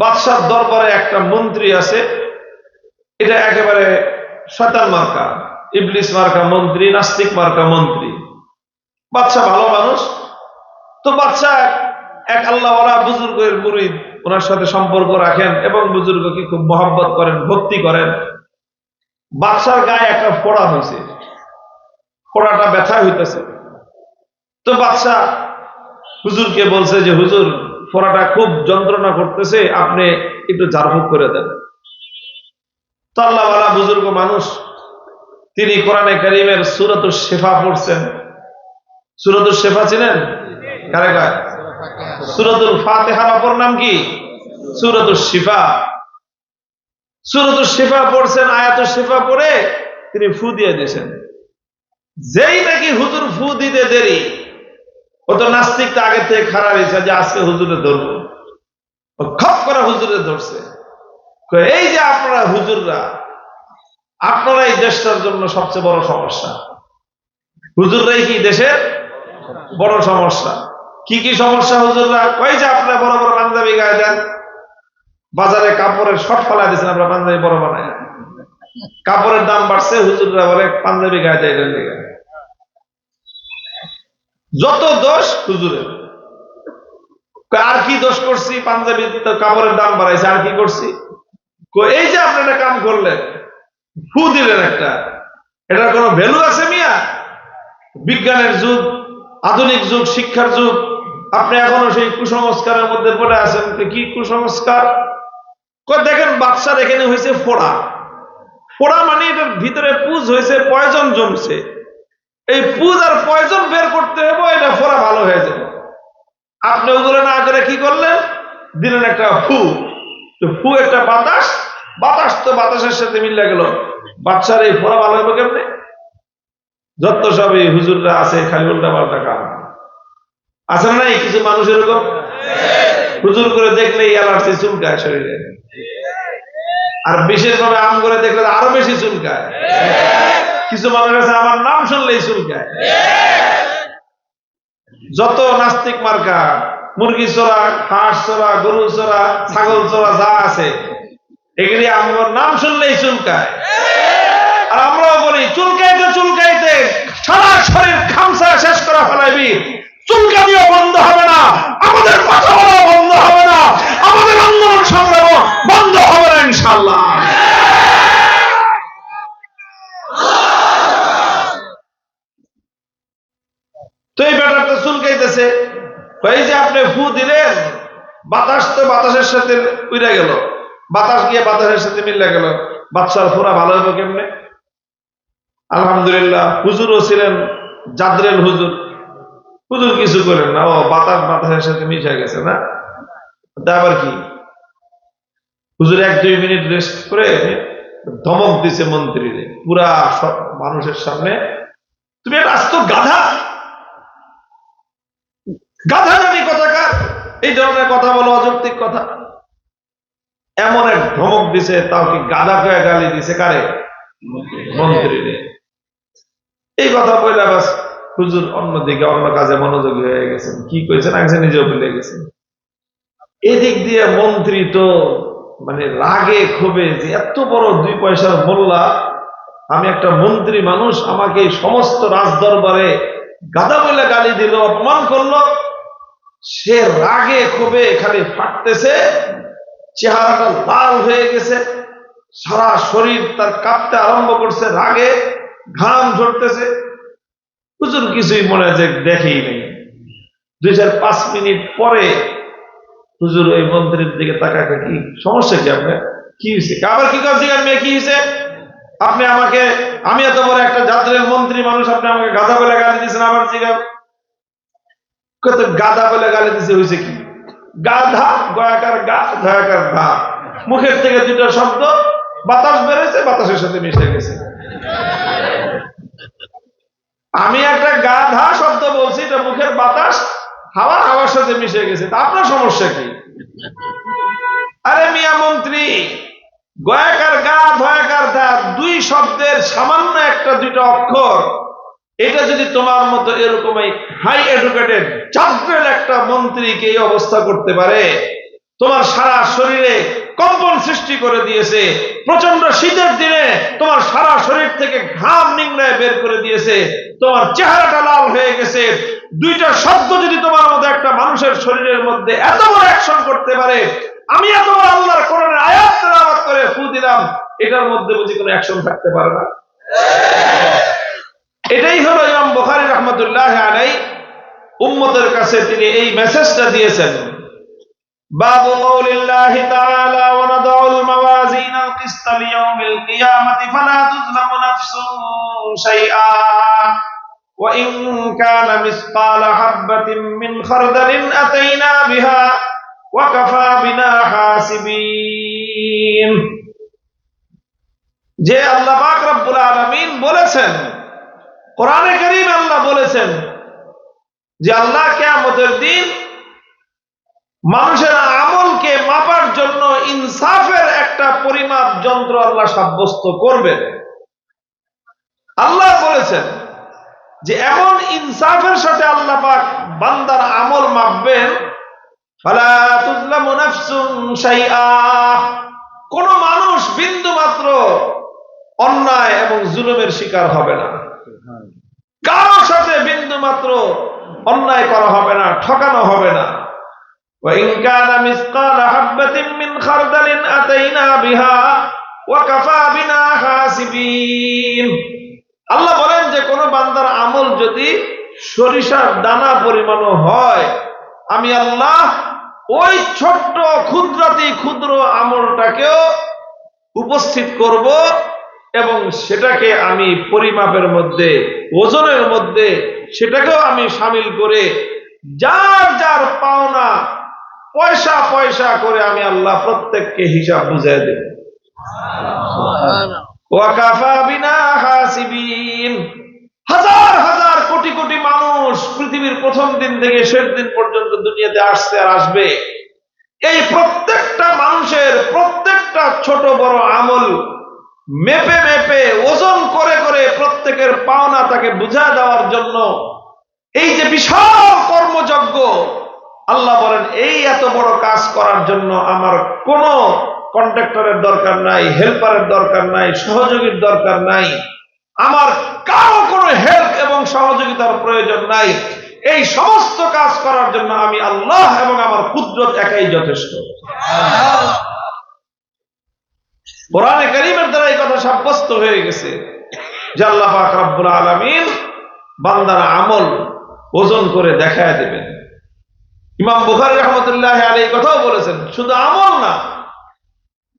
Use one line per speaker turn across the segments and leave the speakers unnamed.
বাদশার দরবারে একটা মন্ত্রী আছে, এটা একেবারে শয়তান মার্কা, ইবলিস মার্কা মন্ত্রী, নাস্তিক মার্কা মন্ত্রী। বাদশা ভালো মানুষ। তো বাচ্চা এক আল্লাহ ওরা বুজুর্গের মুরিদ, ওনার সাথে সম্পর্ক রাখেন এবং বুজুর্গকে খুব মহব্বত করেন, ভক্তি করেন। বাচ্চার গায়ে একটা ফোড়া হয়েছে। ফোড়াটা ব্যথা হইতেছে। তো বাচ্চা হুজুরকে বলছে যে, হুজুর ফোড়াটা খুব যন্ত্রণা করতেছে, আপনি একটু ঝাড়ফুঁক করে দেন। তো আল্লাহওয়ালা বুজুর্গ মানুষ, তিনি কোরআনে করিমের সুরত শেফা পড়ছেন। সুরতুল শেফা ছিলেন সুরতুল ফাতেহার অপর নাম কি? সুরতুল শিফা। সুরতুল শিফা পড়ছেন আয়াতুল শিফা পড়ে তিনি ফু দিয়ে দিয়েছেন। যেই নাকি হুজুর ফু দিতে দেরি ও তো নাস্তিকটা আগে থেকে খারাপ হয়েছে যে আজকে হুজুরে ধরবো। খপ করে হুজুরে ধরছে। এই যে আপনারা হুজুররা, আপনারা এই দেশটার জন্য সবচেয়ে বড় সমস্যা। হুজুররাই কি দেশের বড় সমস্যা? কি কি সমস্যা হুজুররা? কই যে আপনারা বড় বড় পাঞ্জাবি গায়ে দেন। বাজারে কাপড়ের শর্ট ফেলা দিয়েছেন, আপনারা পাঞ্জাবি বড় বানায় কাপড়ের দাম বাড়ছে, হুজুররা বলে, পাঞ্জাবি গায়ে দেয়। যত দোষ হুজুরের। আর কি দোষ করছি? পাঞ্জাবি কাপড়ের দাম বাড়াইছে, আর কি করছি? এই যে আপনি একটা কাম করলেন, ফু দিলেন একটা। এটার কোনো ভ্যালু আছে মিয়া? বিজ্ঞানের যুগ, আধুনিক যুগ, শিক্ষার যুগ, আপনি এখনও সেই কুসংস্কারের মধ্যে পড়ে আছেন কি কুসংস্কার? দেখেন বাচ্চার এখানে হয়েছে ফোড়া। ফোড়া মানে এটার ভিতরে পুজ হয়েছে, পয়জন জমছে। এই পুজ আর পয়জন বের করতে হবে, এটা ফোড়া ভালো হয়ে যাবে। আপনি ওগুলো না করে কি করলেন? দিলেন একটা ফু। তো ফু একটা বাতাস বাতাস তো বাতাসের সাথে মিলে গেল। বাচ্চার এই ফোড়া ভালো হবে কেমনে? যত সব এই হুজুররা আছে, খালি উল্টা পাল্টা কাম। আছে না নাই কিছু মানুষ এরকম? হুজুর করে দেখলে অ্যালার্জি চুলকায় শরীরে। আর বিশেষভাবে আম করে দেখলে আরও বেশি চুলকায়। কিছু মানুষ আছে, আমার নাম শুনলেই চুলকায় যত নাস্তিক মার্কা, মুরগি চোরা, হাঁস চোরা, গরু চোরা, ছাগল চোরা, যা আছে, এগুলি আমার নাম শুনলেই চুলকায় আর আমরাও বলি চুলকাইতে চুলকাইতে সারা শরীর খামসা শেষ করা ফেলাইবি চুলকানিও বন্ধ হবে না আমাদের কথা বলাও বন্ধ হবে না আমাদের আন্দোলন সংগ্রামও বন্ধ হবে না ইনশাল্লাহ তো এই ব্যাটারটা চুলকাইতেছে এই যে আপনি ফু দিলেন, বাতাস তো বাতাসের সাথে উড়ে গেল। বাতাস গিয়ে বাতাসের সাথে মিলে গেল। বাচ্চার ফোরা ভালো হলো কেমনে? আলহামদুলিল্লাহ, হুজুরও ছিলেন জাদরেল হুজুর। হুজুর কিছু করেন না, ও বাতাস বাতাসের সাথে মিশে গেছে না? আবার কি? হুজুর এক দুই মিনিট রেস্ট করে ধমক দিছে মন্ত্রীরে, পুরা মানুষের সামনে। তুমি একটা আস্ত গাধা! গাধা জানি কথাকার এই ধরনের কথা বলো, অযৌক্তিক কথা। এমন এক ধমক দিছে, তাও কি গাধা কয়ে গালি দিছে কারে? মন্ত্রীরে। এই কথা বললে বাস হুজুর অন্যদিকে, অন্য কাজে মনোযোগী হয়ে গেছেন। কি কইছেন? আগে নিজেও ভুলে গেছেন। এদিক দিয়ে মন্ত্রী তো মানে রাগে ক্ষোভে যে এত বড় দুই পয়সার মোল্লা, আমি একটা মন্ত্রী মানুষ, আমাকে সমস্ত রাজদরবারে গাদা বলে গালি দিল, অপমান করল। সে রাগে ক্ষোভে খালি ফাটতেছে, চেহারাটা লাল হয়ে গেছে, সারা শরীর তার কাঁপতে আরম্ভ করছে রাগে, ঘাম ঝরতেছে। হুজুর কিছুই মনে যে দেখেই নেই। দুই চার পাঁচ মিনিট পরে হুজুর ওই মন্ত্রীর দিকে তাকাকে কি, সমস্যা কি আপনার? কি হয়েছে আবার কি করছি মেয়ে, কি হয়েছে আপনি আমাকে, আমি এত বড় একটা জাতীয় মন্ত্রী, মানুষ, আপনি আমাকে গাধা বলে গালি দিয়েছেন, আবার জিগাব কত গাধা বলে দিছে হয়েছে কি? গাধা, গয়াকার গা ধা মুখের থেকে দুটো শব্দ, বাতাস বেরোয়েছে বাতাসের সাথে মিশে গেছে। আমি একটা গাধা শব্দ বলছি, এটা মুখের বাতাস, হাওয়ার হাওয়ার সাথে মিশে গেছে। তা আপনার সমস্যা কি? আরে মিয়া মন্ত্রী, গয়াকার গা, ধয়াকার দা দুই শব্দের সামান্য একটা দুইটা অক্ষর এটা যদি তোমার মতো এরকম হাই এডুকেটেড চাকরের একটা মন্ত্রীকে এই অবস্থা করতে পারে, তোমার সারা শরীরে কম্পন সৃষ্টি করে দিয়েছে প্রচণ্ড শীতের দিনে তোমার সারা শরীর থেকে ঘাম নিংড়ায় বের করে দিয়েছে, তোমার চেহারাটা লাল হয়ে গেছে, দুইটা শব্দ যদি তোমার মধ্যে একটা মানুষের শরীরের মধ্যে এত বড় অ্যাকশন করতে পারে, আমি এত বড় আল্লাহর কোরআনের আয়াত করে ফু দিলাম, এটার মধ্যে বুঝি কোনো অ্যাকশন থাকতে পারে না? এটাই হলো ইমাম বুখারী রহমতুল্লাহ আলাই উম্মতের কাছে তিনি এই মেসেজটা দিয়েছেন باب قول الله تعالى ونضع الموازين القسط ليوم القيامة فلا تظلم نفس شيئا وإن كان مثقال حبة من خردل أتينا بها وكفى بنا حاسبين যে আল্লাহ পাক রব্বুল আলামিন বলেছেন কোরআনে কারীম আল্লাহ বলেছেন যে আল্লাহ কিয়ামতের দিন মানুষের আমলকে মাপার জন্য ইনসাফের একটা পরিমাপ যন্ত্র আল্লাহ সাব্যস্ত করবেন। আল্লাহ বলেছেন যে এমন ইনসাফের সাথে আল্লাহ পাক বান্দার আমল মাপবেন কোন মানুষ বিন্দু মাত্র অন্যায় এবং জুলুমের শিকার হবে না। কারোর সাথে বিন্দু মাত্র অন্যায় করা হবে না ঠকানো হবে না وإن كان مثقال حبة من خردل أتينا بها وكفى بنا حاسبين আল্লাহ বলেন যে কোন বান্দার আমল যদি সরিষার দানা পরিমাণও হয় আমি আল্লাহ ওই ছোট্ট ক্ষুদ্রাতি ক্ষুদ্র আমলটাকেও উপস্থিত করব এবং সেটাকে আমি পরিমাপের মধ্যে ওজনের মধ্যে সেটাকেও আমি সামিল করে যার যার পাওনা পয়সা পয়সা করে আমি আল্লাহ প্রত্যেককে হিসাব বুঝাই দেব। হাজার হাজার কোটি কোটি মানুষ পৃথিবীর প্রথম দিন থেকে শেষ দিন পর্যন্ত দুনিয়াতে আসছে আর আসবে। এই প্রত্যেকটা মানুষের প্রত্যেকটা ছোট বড় আমল মেপে মেপে, ওজন করে করে প্রত্যেকের পাওনা তাকে বুঝা দেওয়ার জন্য এই যে বিশাল কর্মযজ্ঞ, আল্লাহ বলেন, এই এত বড় কাজ করার জন্য আমার কোন কন্ট্রাক্টরের দরকার নাই, হেল্পারের দরকার নাই, সহযোগীর দরকার নাই, আমার কারও কোনো হেল্প এবং সহযোগিতার প্রয়োজন নাই। এই সমস্ত কাজ করার জন্য আমি আল্লাহ এবং আমার কুদরত একাই যথেষ্ট। কোরআনে করিমের দ্বারা এই কথা সাব্যস্ত হয়ে গেছে যে আল্লাহ পাক আলামিন বান্দার আমল ওজন করে দেখায় দেবেন। ইমাম বুখারী রহমতুল্লাহ আলী কথাও বলেছেন, শুধু আমল না,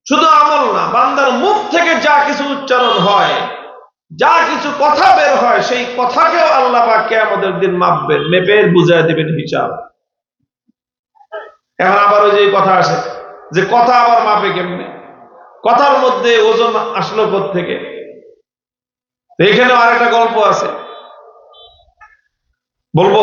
শুধু আমল না, বান্দার মুখ থেকে যা কিছু উচ্চারণ হয়, যা কিছু কথা বের হয়, সেই কথাকেও আল্লাহ পাক আমাদের দিন মাপবেন মেপে বুঝায় দেবেন হিসাব। এখন আবার ওই যে কথা আসে, যে কথা আবার মাপে কেমনে? কথার মধ্যে ওজন আসলো থেকে এখানে আর একটা গল্প আছে। বলব?